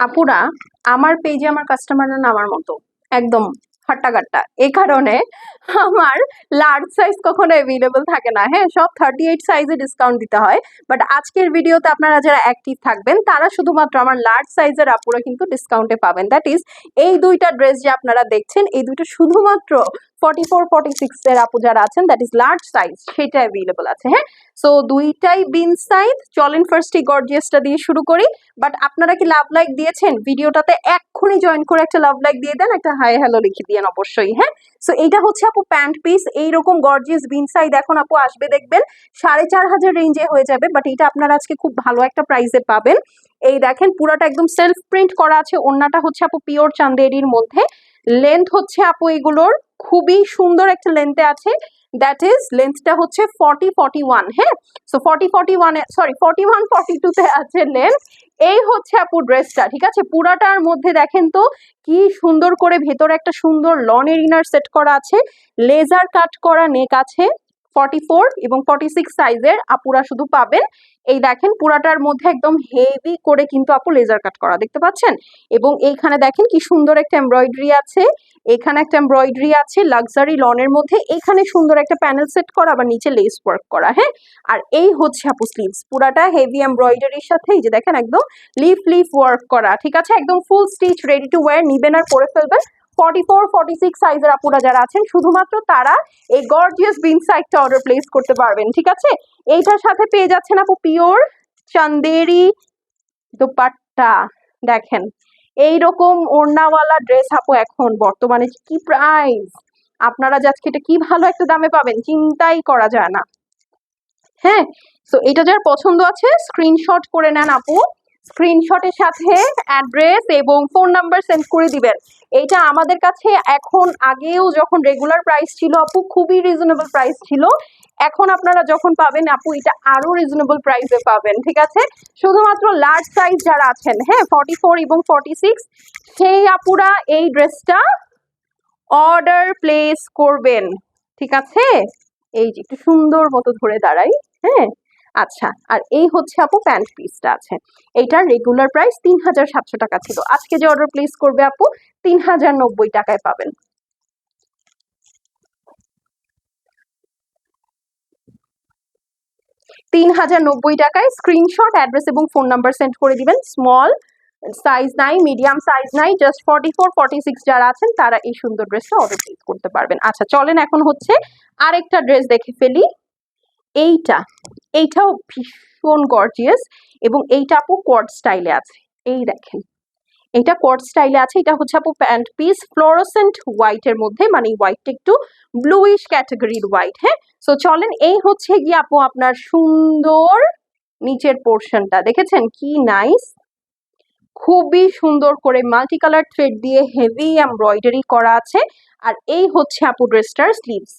আপুরা, আমার পেজে আমার কাস্টমাররা না আমার মতো। একদম হাট্টাগাট্টা। এই কারণে আমার লার্জ সাইজ কখনো অ্যাভেলেবল থাকে না। হ্যাঁ সব থার্টি এইট সাইজে ডিসকাউন্ট দিতে হয়। বাট আজকের ভিডিওতে আপনারা যারা অ্যাক্টিভ থাকবেন, তারা শুধুমাত্র আমার লার্জ সাইজের আপুরা কিন্তু ডিসকাউন্টে পাবেন। দ্যাট ইজ এই দুইটা ড্রেস যে আপনারা দেখছেন, এই দুইটা শুধুমাত্র ফর্টি ফোর ফর্টি সিক্স এর আপু যারা আছেন দ্যাট ইজ লার্জ সাইজ সেটা অ্যাভেলেবল আছে হ্যাঁ? সো দুইটাই বিন সাইজ চলেন ফার্স্ট এই গর্জিয়াসটা দিয়ে শুরু করি। বাট আপনারা কি লাভ লাইক দিয়েছেন? ভিডিওটাতে এক্ষুনি জয়েন করে একটা লাভ লাইক দিয়ে দেন, একটা হাই হ্যালো লিখে দিয়েন অবশ্যই হ্যাঁ? সো এইটা হচ্ছে আপু প্যান্ট পিস এইরকম গর্জিয়াস বিন সাইজ এখন আপু আসবে, দেখবেন সাড়ে চার হাজার রেঞ্জে হয়ে যাবে বাট এটা আপনারা আজকে খুব ভালো একটা প্রাইসে পাবেন। এই দেখেন, পুরোটা একদম সেলফ প্রিন্ট করা আছে, ওড়নাটা হচ্ছে আপু পিওর চান্দেরির মধ্যে। লেন্থ হচ্ছে আপু এগুলোর খুবই সুন্দর একটা লেন্থে আছে। দ্যাট ইজ লেন্থটা হচ্ছে ফর্টি ফর্টি ওয়ান হ্যাঁ? সো ফর্টি ফর্টি ওয়ানে সরি ফর্টি ওয়ান ফর্টি টুতে আছে লেন্থ এই হচ্ছে আপু ড্রেসটা, ঠিক আছে? পুরাটার মধ্যে দেখেন তো কি সুন্দর করে ভেতরে একটা সুন্দর লনের ইনার সেট করা আছে। লেজার কাট করা নেক আছে। ফর্টি ফোর এবং ফর্টি সিক্স সাইজের আপুরা শুধু পাবেন। এই দেখেন পুরাটার মধ্যে একদম হেভি করে কিন্তু আপু লেজার কাট করা, দেখতে পাচ্ছেন? এবং এইখানে দেখেন কি সুন্দর একটা এমব্রয়ডারি আছে। এখানে একটা এমব্রয়ডারি আছে লাক্সারি লনের মধ্যে। এখানে সুন্দর একটা প্যানেল সেট করা আবার নিচে লেস ওয়ার্ক করা হ্যাঁ? আর এই হচ্ছে আপু স্লিভস পুরাটা হেভি এমব্রয়ডারির সাথে এই যে দেখেন একদম লিফ লিফ ওয়ার্ক করা, ঠিক আছে? একদম full stitch ready to wear নিবেন আর পরে ফেলবেন। ফর্টি ফোর ফর্টি সিক্স সাইজের আপুরা যারা আছেন, শুধুমাত্র তারা এই গর্জিয়াস অর্ডার প্লেস করতে পারবেন, ঠিক আছে? এইটার সাথে পেয়ে যাচ্ছেন আপু পিওর চান্দেরি দেখেন, এইরকম ওড়নাওয়ালা ড্রেস আপু এখন বর্তমানে কি প্রাইস আপনারা আজকে এটা কি ভালো একটা দামে পাবেন, চিন্তাই করা যায় না। হ্যাঁ তো এটা যার পছন্দ আছে স্ক্রিনশট করে নেন আপু। স্ক্রিনশটের সাথে অ্যাড্রেস এবং ফোন নাম্বার সেন্ড করে দিবেন। এটা আমাদের কাছে এখন আগেও যখন রেগুলার প্রাইস ছিল আপু, খুবই রিজনেবল প্রাইস ছিল। এখন আপনারা যখন পাবেন আপু, এটা আরও রিজনেবল প্রাইসে পাবেন, ঠিক আছে? শুধুমাত্র লার্জ সাইজ যারা আছেন হ্যাঁ ফর্টি ফোর এবং ফর্টি সিক্স সেই আপুরা এই ড্রেসটা অর্ডার প্লেস করবেন, ঠিক আছে? এই যে একটু সুন্দর মতো ধরে দাঁড়াই হ্যাঁ? আচ্ছা আর এই হচ্ছে আপু প্যান্ট পিসটা আছে। এইটার রেগুলার প্রাইস তিন হাজার সাতশো টাকা ছিল। আজকে যে অর্ডার প্লেস করবে আপু তিন হাজার নব্বই টাকায় পাবেন। তিন হাজার নব্বই টাকায় স্ক্রিনশট অ্যাড্রেস এবং ফোন নাম্বার সেন্ড করে দিবেন। স্মল সাইজ নাই মিডিয়াম সাইজ নাই just forty four forty six যারা আছেন, তারা এই সুন্দর ড্রেসটা অর্ডার প্লেস করতে পারবেন। আচ্ছা চলেন এখন হচ্ছে আরেকটা ড্রেস দেখে ফেলি। এইটা, এইটাও ভীষণ গর্জিয়াস এবং এইটা আপু কোয়ার্ড স্টাইলে আছে। এই দেখেন এটা কোয়ার্ড স্টাইলে আছে, এটা হচ্ছে আপু প্যান্ট পিস ফ্লোরোসেন্ট হোয়াইটের মধ্যে মানে হোয়াইটটা একটু ব্লুইশ ক্যাটাগরির হোয়াইট হ্যাঁ? সো চলেন, এই হচ্ছে গিয়ে আপু আপনার সুন্দর নিচের পোর্শনটা দেখেছেন কি নাইস খুবই সুন্দর করে মাল্টি কালার থ্রেড দিয়ে হেভি এমব্রয়ডারি করা আছে। আর এই হচ্ছে আপু ড্রেসটার স্লিভস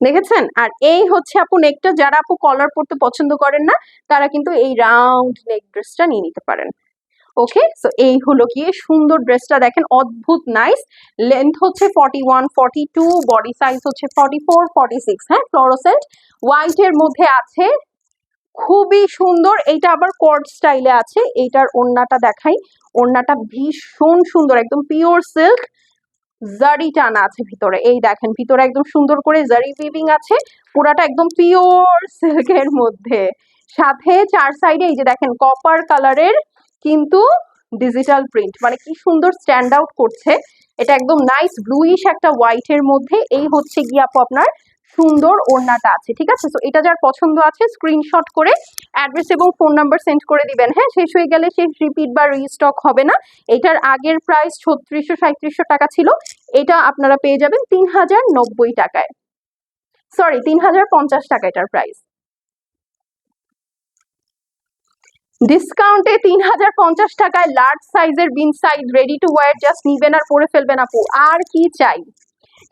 দেখেছেন? আর এই হচ্ছে আপু নেকটা যারা আপু কলার পরতে পছন্দ করেন না, তারা কিন্তু এই রাউন্ড নেক ড্রেসটা নিয়ে নিতে পারেন। ওকে সো এই হলো গিয়ে সুন্দর ড্রেসটা দেখেন, অদ্ভুত নাইস লেন্থ হচ্ছে forty one forty two body size হচ্ছে ফর্টি ফোর ফর্টি সিক্স হ্যাঁ ফ্লোরোসেন্ট হোয়াইটের মধ্যে আছে, খুবই সুন্দর। এইটা আবার কোয়ার্ড স্টাইলে আছে। এইটার ওড়নাটা দেখাই। ওড়নাটা ভীষণ সুন্দর। একদম পিওর সিল্ক জারি টানা আছে ভিতরে। এই দেখেন, ভিতরে একদম সুন্দর করে জারি উইভিং আছে, পুরাটা একদম পিওর সিল্কের মধ্যে। সাথে চার সাইডে এই যে দেখেন কপার কালারের কিন্তু ডিজিটাল প্রিন্ট মানে কি সুন্দর স্ট্যান্ড আউট করছে। এটা একদম নাইস ব্লুইশ একটা হোয়াইটের মধ্যে। এই হচ্ছে গিয়ে আপু আপনার সুন্দর ওড়নাটা আছে, ঠিক আছে? তো এটা যার পছন্দ আছে স্ক্রিনশট করে অ্যাড্রেস এবং ফোন নাম্বার সেন্ড করে দিবেন। হ্যাঁ শেষ হয়ে গেলে শেষ রিপিট বা রিস্টক হবে না। এটার আগের প্রাইস ছত্রিশশো সাঁত্রিশশো টাকা ছিল। এটা আপনারা পেয়ে যাবেন তিন হাজার নব্বই টাকায়। সরি তিন হাজার পঞ্চাশ টাকা এটার প্রাইস ডিসকাউন্টে তিন হাজার পঞ্চাশ টাকায় লার্জ সাইজের বিন size ready to wear just নিবেন আর পরে ফেলবেন আপু। আর কি চাই?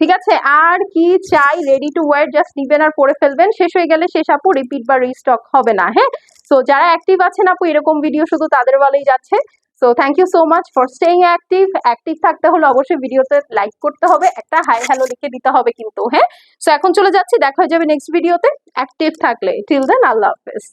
ঠিক আছে? আর কি চাই? রেডি টু ওয়ার জাস্ট নিবেন আর পরে ফেলবেন। শেষ হয়ে গেলে শেষ আপু রিপিট বা রিস্টক হবে না হ্যাঁ? সো যারা অ্যাক্টিভ আছেন আপু, এরকম ভিডিও শুধু তাদের বলেই যাচ্ছে। So thank you so much for staying active active থাকতে হলে অবশ্যই ভিডিওতে লাইক করতে হবে। একটা হাই হ্যালো লিখে দিতে হবে কিন্তু হ্যাঁ? সো এখন চলে যাচ্ছি। দেখা হয়ে যাবে নেক্সট ভিডিওতে অ্যাক্টিভ থাকলে। টিল দেন আল্লাহ হাফেজ।